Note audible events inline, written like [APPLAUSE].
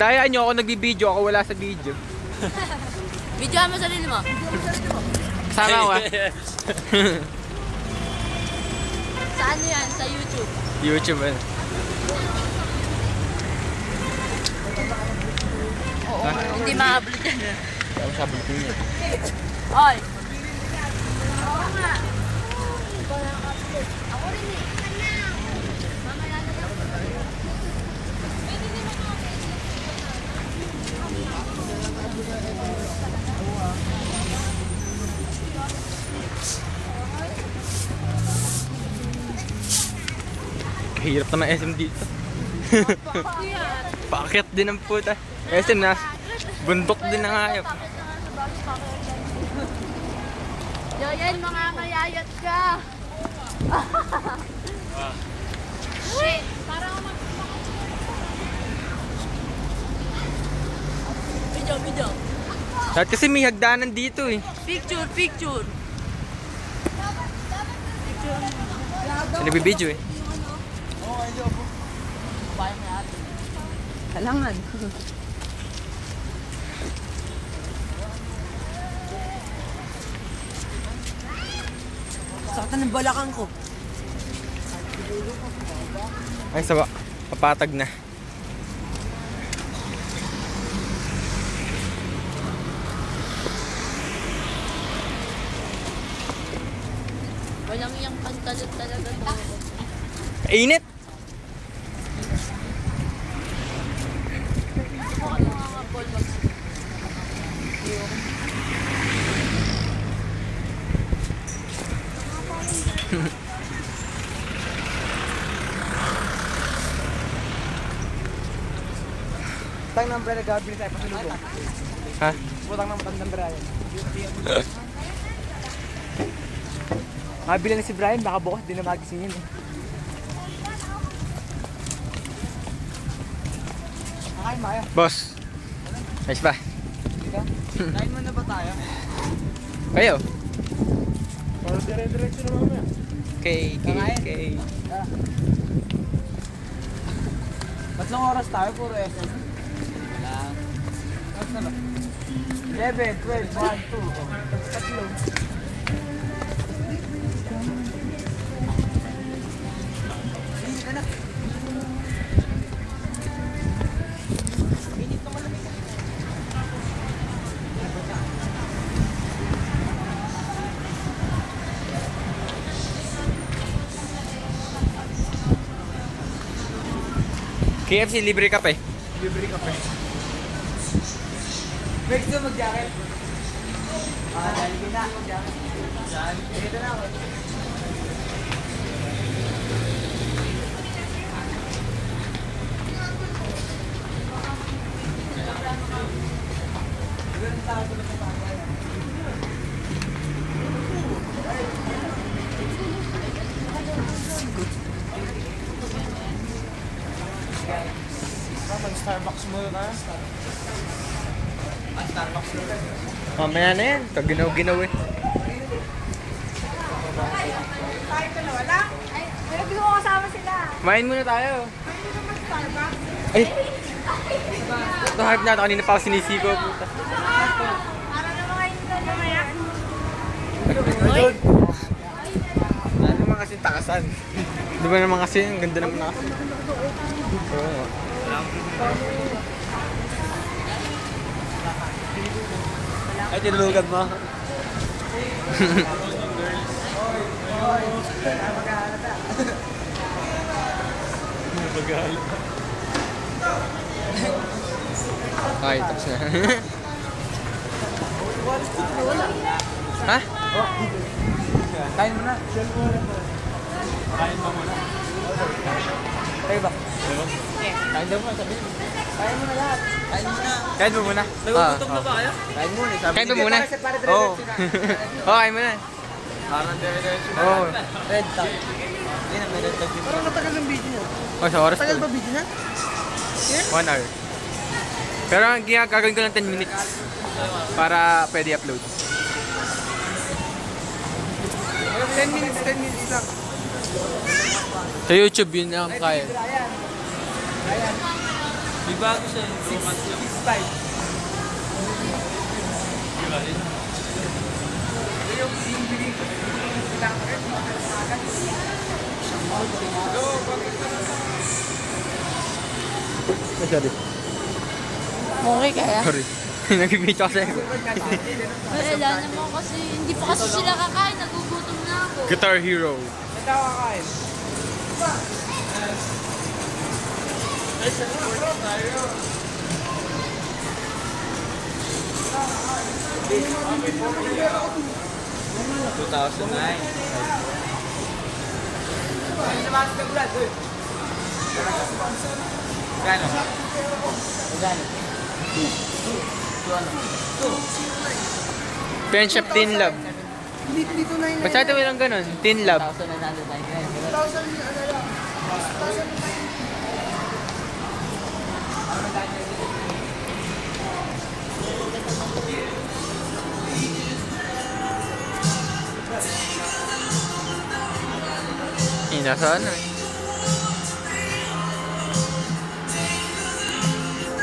Dayaan nyo ako nagbibideo, ako wala sa video. [LAUGHS] Videoan mo sarili mo. Sama ako ah. [LAUGHS] Sa ano yan? Sa YouTube. YouTube eh. Oo. Hindi ma-upload yan. Ako sabi ko niya. Oy. Kahirap naman SM dito. [LAUGHS] Pakit din ang puta. SM na. Bundok din ang hayop. Yoyen, mga mayayat ka. [LAUGHS] Shit. Parang ako Video, video. Dahil kasi may hagdanan dito eh. Picture, picture. Nagbibideo eh. Kalangan. Saktan ng balakang ko. Ay, sawa. Papatag na. Walang iyang pantalon talaga to. Init! Ano mga ball box? Tang ng Gabriel tayo pasalubong. Ha? Putang ng matandang Brian. Mabili na si Brian, baka bukas di na magising yun eh. Kakain Maya. Boss. Ayos ba? [LAUGHS] Kain mo na ba tayo? Kayo? Para dire-diretso na mamaya. Okay, okay, Kakain? okay. Tatlong oras tayo, puro SM. Wala. Tapos na ba? 11, 12, 1, 2. Tatlo. Init na na. KFC, libre ka pa eh. Libre ka pa. Next na mag-jacket. Ah, dali kita. Mag-jacket. Dito na ako. Mag-Starbucks muna ka. Ah, Starbucks muna. Mamaya na yan. Pag ginaw-ginaw eh. Ay, pero gusto ko kasama sila. Kumain muna tayo. Ay! Ito hype na ito. Kanina pa ako sinisiko. Puta. Para na mga hindi na mamaya. Ano naman kasi takasan? Di ba naman kasi, ang ganda naman na kasi. Oo. Ay, tinulugan mo. Okay, tapos na. ha? Kain mo na. Kain mo muna. Kayo ba? Kain daw mo, sabi mo. Kain mo na lahat. Kain mo na. Kain mo muna. Nagugutom na ba kayo? Kain muna. Sabi Kain mo muna. sa- para Oo. dire-diretso na. [LAUGHS] Oo, kain mo na. Parang dire-diretso na. Oo. Red tag. Hindi na, may red tag. Parang matagal ng video niya. Oh, sa oras Tagal ba video niya? One hour. Pero ang gagawin ko lang 10 minutes. Para pwede upload. 10 minutes, 10 minutes lang. Sa YouTube, yun ang kaya. Ayan. May bago siya yung romance yung... 6.5. Diba rin? Ito yung injury ko. Kailangan ko rin mga kalamagan. Siyang mahal ko rin. Go! Bakit ka na? Okay kaya? Sorry. [LAUGHS] Nag-video kasi ako. Wala kasi hindi pa kasi sila kakain. Nagugutom na ako. Guitar Hero. Ito kakain. 2009 Gano? Gano? Friendship Teen Love. Dito na yun Basta ito walang ganun Teen Love 1,999 1,000 yung nasa ano eh.